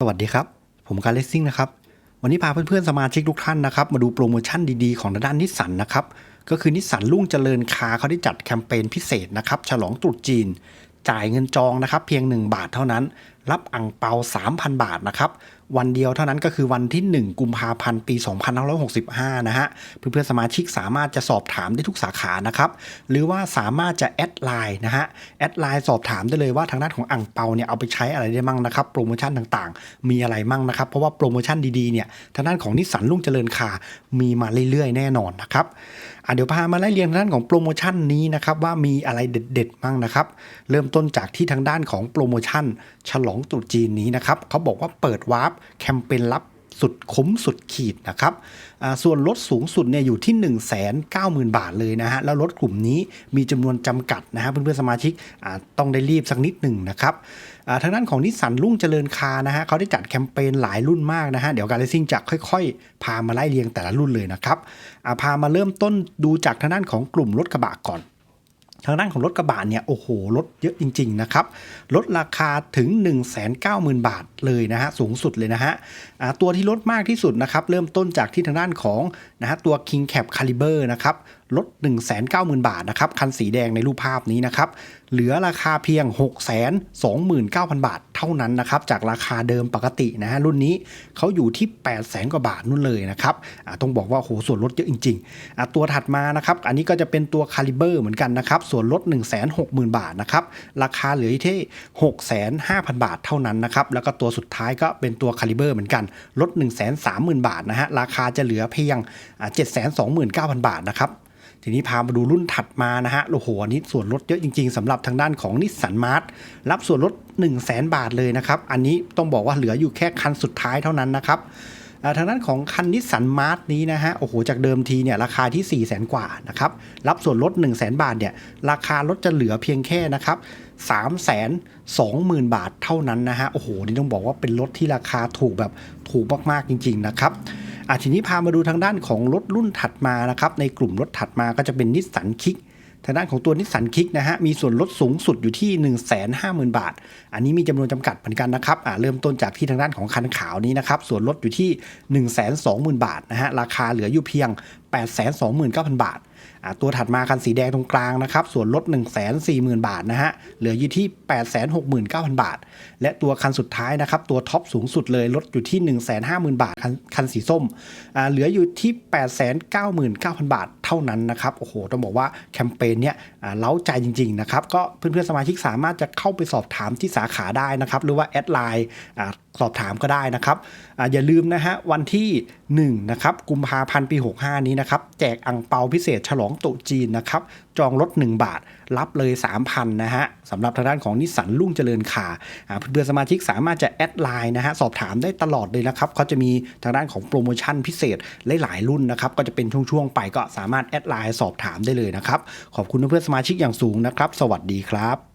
สวัสดีครับ ผมการเลสซิ่งนะครับ วันนี้พาเพื่อนๆ สมาชิกทุกท่านนะครับ มาดูโปรโมชั่นดีๆ ของทางด้านนิสสันนะครับ ก็คือนิสสันลุ่งเจริญคาร์เขาได้จัดแคมเปญพิเศษนะครับ ฉลองตรุษจีน จ่ายเงินจองนะครับ เพียง 1 บาทเท่านั้น รับอ่งเปา 3,000 บาทนะครับ วันเดียวเท่านั้นก็คือวันที่ 1 กุมภาพันธ์ ปี 2565 นะฮะ เพื่อนๆสมาชิกสามารถจะสอบถามได้ทุกสาขานะครับ หรือว่าสามารถจะแอดไลน์นะฮะ แอดไลน์สอบถามได้เลยว่าทางด้านของอ่งเปาเนี่ยเอาไปใช้อะไรได้มั่งนะครับ โปรโมชั่นต่างๆ มีอะไรมั่งนะครับ เพราะว่าโปรโมชั่นดีๆ เนี่ย ทางด้านของนิสสันรุ่งเจริญคาร์มีมาเรื่อยๆ แน่นอนนะครับอะเดี๋ยวพามาไล่เรียงทางด้านของโปรโมชั่นนี้นะครับว่ามีอะไรเด็ดๆ มั่งนะครับ เริ่มต้นจากที่ทางด้านของโปรโมชั่นฉลองตรุษจีนนี้นะครับเขาบอกว่าเปิดวาร์ปแคมเปญลับสุดคุ้มสุดขีดนะครับ ส่วนลดสูงสุดเนี่ยอยู่ที่ 1 9 0 0 0 0 บาทเลยนะฮะ แล้วรถกลุ่มนี้มีจำนวนจำกัดนะฮะเพื่อนๆสมาชิกต้องได้รีบสักนิดหนึ่งนะครับทางด้านของนิสสันรุ่งเจริญคานะฮะเขาได้จัดแคมเปญหลายรุ่นมากนะฮะ เดี๋ยวการเลสซิ่งจะค่อยๆ พามาไล่เรียงแต่ละรุ่นเลยนะครับพามาเริ่มต้นดูจากทางด้านของกลุ่มรถกระบะก่อน ทางด้านของรถกระบะเนี่ยโอ้โหลดเยอะจริง ๆ นะครับลดราคาถึง 190,000 บาทเลยนะฮะสูงสุดเลยนะฮะตัวที่ลดมากที่สุดนะครับเริ่มต้นจากที่ทางด้านของนะฮะตัว King Cap Caliber นะครับลด 190,000 บาทนะครับคันสีแดงในรูปภาพนี้นะครับเหลือราคาเพียง 629,000 บาทเท่านั้นนะครับ จากราคาเดิมปกตินะฮะรุ่นนี้เขาอยู่ที่ 800,000กว่าบาทนู่นเลยนะครับต้องบอกว่าโหส่วนลดเยอะจริงๆตัวถัดมานะครับ อันนี้ก็จะเป็นตัว Caliber เหมือนกันนะครับ ส่วนลด 160,000 บาทนะครับ ราคาเหลือที่ 6 5 0 0 0 บาทเท่านั้นนะครับ แล้วก็ตัวสุดท้ายก็เป็นตัว Caliber เหมือนกัน ลด 130,000 บาทนะฮะราคาจะเหลือเพียง 729,000 บาทนะครับ ทีนี้พามาดูรุ่นถัดมานะฮะ โอ้โหอันนี้ส่วนลดเยอะจริง ๆสำหรับทางด้านของนิสสันมาร์ทรับส่วนลด 1 0 0 0 0แบาทเลยนะครับ อันนี้ต้องบอกว่าเหลืออยู่แค่คันสุดท้ายเท่านั้นนะครับทางด้านของคันนิสสันมาร์ทนี้นะฮะ โอ้โห จากเดิมทีเนี่ยราคาที่ 4 0 0 0 0 0 กว่านะครับ รับส่วนลด 1 0 0 0 0 0 บาทเนี่ย ราคารถจะเหลือเพียงแค่นะครับ3 2 0 0 0 0 บาทเท่านั้นนะฮะ โอ้โห นี่ต้องบอกว่าเป็นรถที่ราคาถูกแบบถูกมากๆจริง ๆ นะครับ อะทีนี้พามาดูทางด้านของรถรุ่นถัดมานะครับ ในกลุ่มรถถัดมาก็จะเป็นนิสสันคิกทางด้านของตัวนิสสันคิกนะฮะมีส่วนลดสูงสุดอยู่ที่ 1 5 0 0 0 0 บาท อันนี้มีจำนวนจำกัดเหมือนกันนะครับอ่าเริ่มต้นจากที่ทางด้านของคันขาวนี้นะครับส่วนลดอยู่ที่ 1 2 0 0 0 0 บาทนะฮะราคาเหลืออยู่เพียง 829,000 บาทอ่าตัวถัดมาคันสีแดงตรงกลางนะครับ ส่วนลด 1 4 0 0 0 0 บาทนะฮะ เหลืออยู่ที่ 869,000 บาท และตัวคันสุดท้ายนะครับ ตัวท็อปสูงสุดเลยลดอยู่ที่ 150,000 บาทคันคันสีส้ม เหลืออยู่ที่ 899,000 บาท เท่านั้นนะครับ โอ้โห ต้องบอกว่าแคมเปญเนี้ยเล้าใจจริง ๆ นะครับ ก็เพื่อนๆสมาชิกสามารถจะเข้าไปสอบถามที่สาขาได้นะครับ หรือว่าแอดไลน์สอบถามก็ได้นะครับออย่าลืมนะฮะวันที่1นะครับกุมภาพันธ์ปี 65 นี้นะครับ แจกอังเปาพิเศษฉลองโต๊ะจีนนะครับ จองรถ 1 บาท รับเลย 3,000 นะฮะสำหรับทางด้านของนิสสันรุ่งเจริญคาร์อ่าเพื่อนสมาชิกสามารถจะแอดไลน์นะฮะ สอบถามได้ตลอดเลยนะครับเขาจะมีทางด้านของโปรโมชั่นพิเศษหลายๆรุ่นนะครับ ก็จะเป็นช่วง ๆ ไปก็สามารถแอดไลน์สอบถามได้เลยนะครับ ขอบคุณเพื่อนสมาชิกอย่างสูงนะครับ สวัสดีครับ